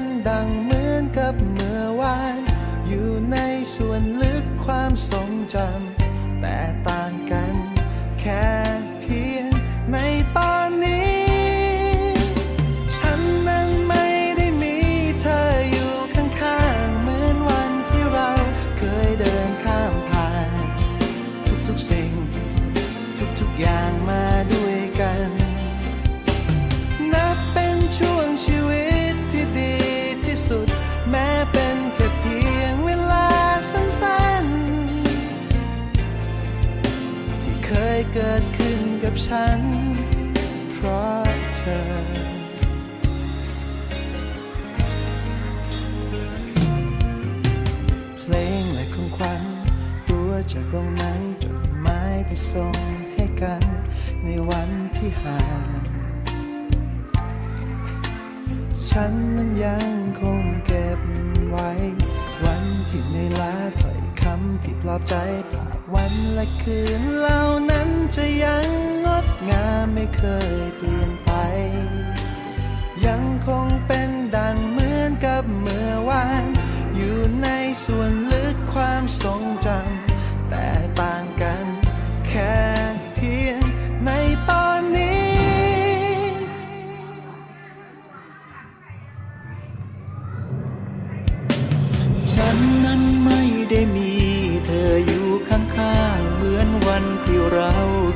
น เกิดขึ้นกับฉัน เพราะเธอ เพลงและของขวัญตัวจากโรงนังจดหมายที่ส่งให้กัน ในวันที่ห่างฉันนั้นยังคงเก็บไว้ วันที่ในลาถอย คำที่ปลอบใจภานวันและคืนเหล่านั้นจะยังงดงามไม่เคยเปลี่ยนไป ยังคงเป็นดังเหมือนกับเมื่อวาน อยู่ในส่วนลึกความทรง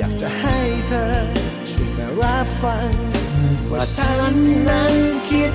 อยากจะให้เธอช่วยมารับฟัง ว่าฉันนั้นคิด